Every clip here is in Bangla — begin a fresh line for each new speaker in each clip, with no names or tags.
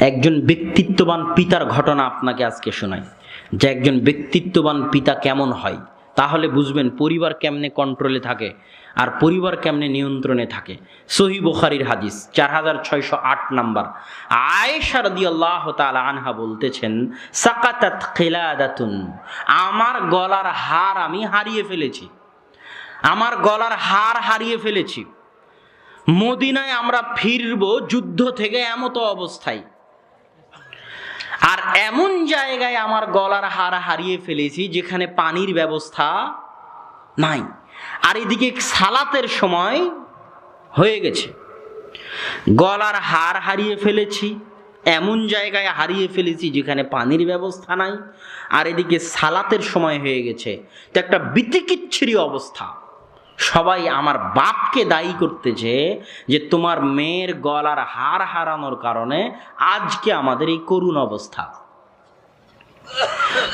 একজন ব্যক্তিত্ববান পিতার ঘটনা আপনাকে আজকে শোনাই। যে একজন ব্যক্তিত্ববান পিতা কেমন হয়, তাহলে বুঝবেন পরিবার কেমনে কন্ট্রোলে থাকে আর পরিবার কেমনে নিয়ন্ত্রণে থাকে। সহি বুখারির হাদিস, চার হাজার ছয়শো আট নাম্বার। আয়েশা রাদিয়াল্লাহ তাআলা আনহা বলতেছেন, সাকাতাত খিলাদাতুন, আমার গলার হার আমি হারিয়ে ফেলেছি। আমার গলার হার হারিয়ে ফেলেছি। মদিনায় আমরা ফিরব যুদ্ধ থেকে এমতো অবস্থায়। আর এমন জায়গায় আমার গলার হার হারিয়ে ফেলেছি যেখানে পানির ব্যবস্থা নাই। আর এদিকে সালাতের সময় হয়ে গেছে। গলার হার হারিয়ে ফেলেছি, এমন জায়গায় হারিয়ে ফেলেছি যেখানে পানির ব্যবস্থা নাই। আর এদিকে সালাতের সময় হয়ে গেছে। তো একটা বিতিকিচ্ছিরি অবস্থা। সবাই আমার বাপকে দায়ী করতেছে যে তোমার মেয়ের গলার হার হারানোর কারণে আজকে আমাদের এই করুণ অবস্থা।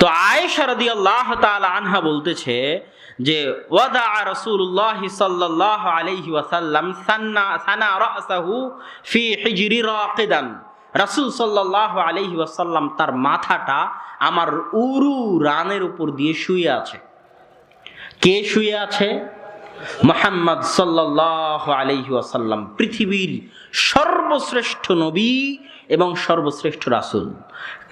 তো আয়েশা রাদিয়াল্লাহ তাআলা আনহা বলতেছে যে, ওয়াদা রাসূলুল্লাহ সাল্লাল্লাহু আলাইহি ওয়াসাল্লাম সান্না, সানা রাসাহু ফি আলাইহি ওয়াসাল্লাম তার মাথাটা আমার উরু রানের উপর দিয়ে শুয়ে আছে। কে শুয়ে আছে? মোহাম্মদ সাল্লাহ আলাইহি ওয়াসাল্লাম পৃথিবীর সর্বশ্রেষ্ঠ নবী এবং সর্বশ্রেষ্ঠ রাসুল।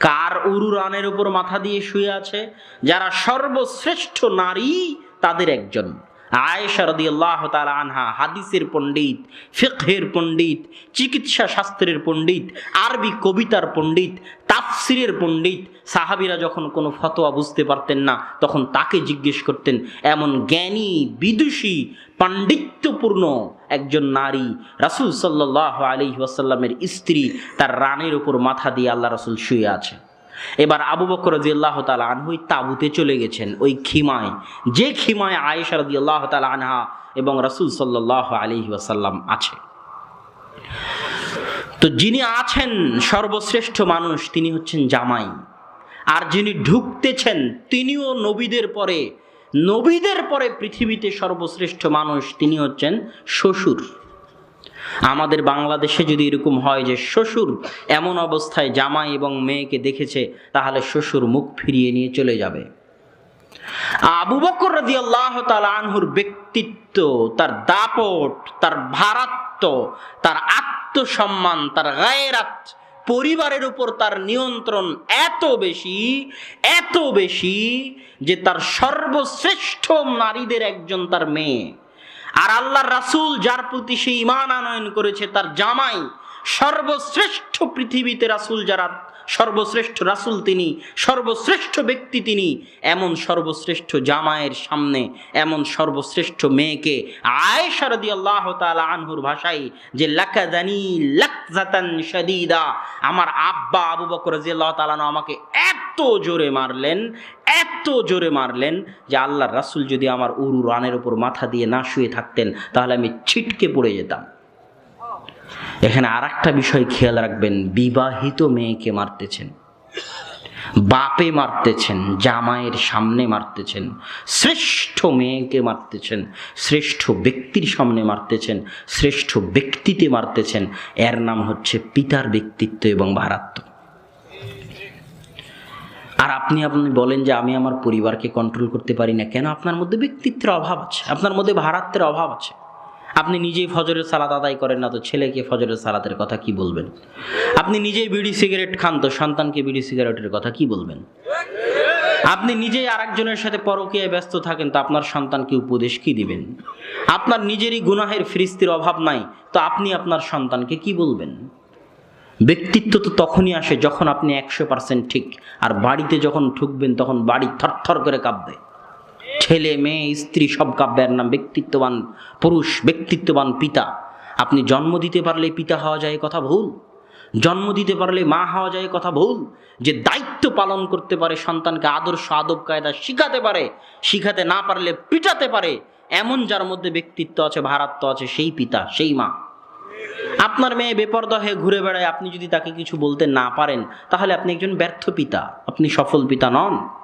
কার উরু রানের উপর মাথা দিয়ে শুয়ে আছে? যারা সর্বশ্রেষ্ঠ নারী, তাদের একজন। আয়েশা রাদিয়াল্লাহু তাআলা আনহা হাদিসের পণ্ডিত, ফিকহের পণ্ডিত, চিকিৎসা শাস্ত্রের পণ্ডিত, আরবি কবিতার পণ্ডিত, তাফসিরের পণ্ডিত সাহাবীরা যখন কোনো ফতোয়া বুঝতে পারতেন না, তখন তাকে জিজ্ঞেস করতেন, এমন জ্ঞানী, বিদুষী, পাণ্ডিত্যপূর্ণ একজন নারী রাসূল সাল্লাল্লাহু আলাইহি ওয়াসাল্লামের স্ত্রী তার রানের উপর মাথা দিয়ে আল্লাহ রাসূল শুয়ে আছে? এবার আবু বকর রাদিয়াল্লাহ তাআলা আনহু তাবুতে চলে গেছেন, ওই খিমায়। যে খিমায় আয়েশা রাদিয়াল্লাহ তাআলা আনহা এবং রাসূল সাল্লাল্লাহু আলাইহি ওয়াসাল্লাম আছে। তো যিনি আছেন সর্বশ্রেষ্ঠ মানুষ, তিনি হচ্ছেন জামাই। আর যিনি ঢুকতেছেন, তিনিও নবীদের পরে। নবীদের পরে পৃথিবীতে সর্বশ্রেষ্ঠ মানুষ, তিনি হচ্ছেন শ্বশুর। আমাদের বাংলাদেশে যদি এরকম হয় যে শ্বশুর এমন অবস্থায় জামাই এবং মেয়েকে দেখেছে, তাহলে শ্বশুর মুখ ফিরিয়ে নিয়ে চলে যাবে। আবু বকর রাজি আল্লাহ আনহুর ব্যক্তিত্ব, তার দাপট, তার ভারাত্ম, তার আত্মসম্মান, তার গায়েরাত পরিবারের উপর তার নিয়ন্ত্রণ এত বেশি এত বেশি যে তার সর্বশ্রেষ্ঠ নারীদের একজন তার মেয়ে। আর আল্লাহর রাসুল যার প্রতি সে ইমান আনয়ন করেছে তার জামাই সর্বশ্রেষ্ঠ পৃথিবীতে রাসূল যারা, সর্বশ্রেষ্ঠ রাসূল তিনি, সর্বশ্রেষ্ঠ ব্যক্তি তিনি, এমন সর্বশ্রেষ্ঠ জামায়ের সামনে, এমন সর্বশ্রেষ্ঠ মেয়েকে আয়েশা রাদিয়াল্লাহু তাআলা আনহুর ভাষায় যে লাকাদানি লাকজাতান শাদীদা, আমার আব্বা আবু বকর রাদিয়াল্লাহু তাআলা আনহু আমাকে এত জোরে মারলেন, এত জোরে মারলেন যে আল্লাহর রাসূল যদি আমার উরু রানের উপর মাথা দিয়ে না শুয়ে থাকতেন, তাহলে আমি ছিটকে পড়ে যেতাম। এখানে আর একটা বিষয় খেয়াল রাখবেন, বিবাহিত মেয়েকে মারতেছেন, বাপে মারতেছেন, জামাইয়ের সামনে মারতেছেন, শ্রেষ্ঠ মেয়েকে মারতেছেন, শ্রেষ্ঠ ব্যক্তির সামনে মারতেছেন, শ্রেষ্ঠ ব্যক্তিতে মারতেছেন, এর নাম হচ্ছে পিতার ব্যক্তিত্ব এবং ভারাত্ম। আর আপনি আপনি বলেন যে আমি আমার পরিবারকে কন্ট্রোল করতে পারি না, কেন? আপনার মধ্যে ব্যক্তিত্বের অভাব আছে, আপনার মধ্যে ভারাত্মের অভাব আছে। আপনি নিজেই ফজরের সালাত আদায় করেন না তো ছেলেকে ফজরের সালাতের কথা কি বলবেন? আপনি নিজেই বিড়ি সিগারেট খান তো সন্তানকে বিড়ি সিগারেটের কথা কি বলবেন? আপনি নিজেই আরেকজনের সাথে পরকীয়ায় ব্যস্ত থাকেন তো আপনার সন্তানকে উপদেশ কি দিবেন? আপনার নিজেরই গুনাহের ফিরিস্তির অভাব নাই তো আপনি আপনার সন্তানকে কি বলবেন? ব্যক্তিত্ব তো তখনই আসে যখন আপনি একশো পার্সেন্ট ঠিক, আর বাড়িতে যখন ঠুকবেন তখন বাড়ি থরথর করে কাঁপবে। ছেলে, মেয়ে, স্ত্রী, সব কাব্যের নাম ব্যক্তিত্ববান পুরুষ, ব্যক্তিত্ববান পিতা। আপনি জন্ম দিতে পারলে পিতা হওয়া যায় কথা ভুল। জন্ম দিতে পারলে মা হওয়া যায় কথা ভুল। যে দায়িত্ব পালন করতে পারে, সন্তানকে আদর্শ, আদব, কায়দা শিখাতে পারে, শিখাতে না পারলে পিটাতে পারে, এমন যার মধ্যে ব্যক্তিত্ব আছে, ভারাত্ম আছে, সেই পিতা, সেই মা। আপনার মেয়ে বেপর্দা হয়ে ঘুরে বেড়ায়, আপনি যদি তাকে কিছু বলতে না পারেন, তাহলে আপনি একজন ব্যর্থ পিতা, আপনি সফল পিতা নন।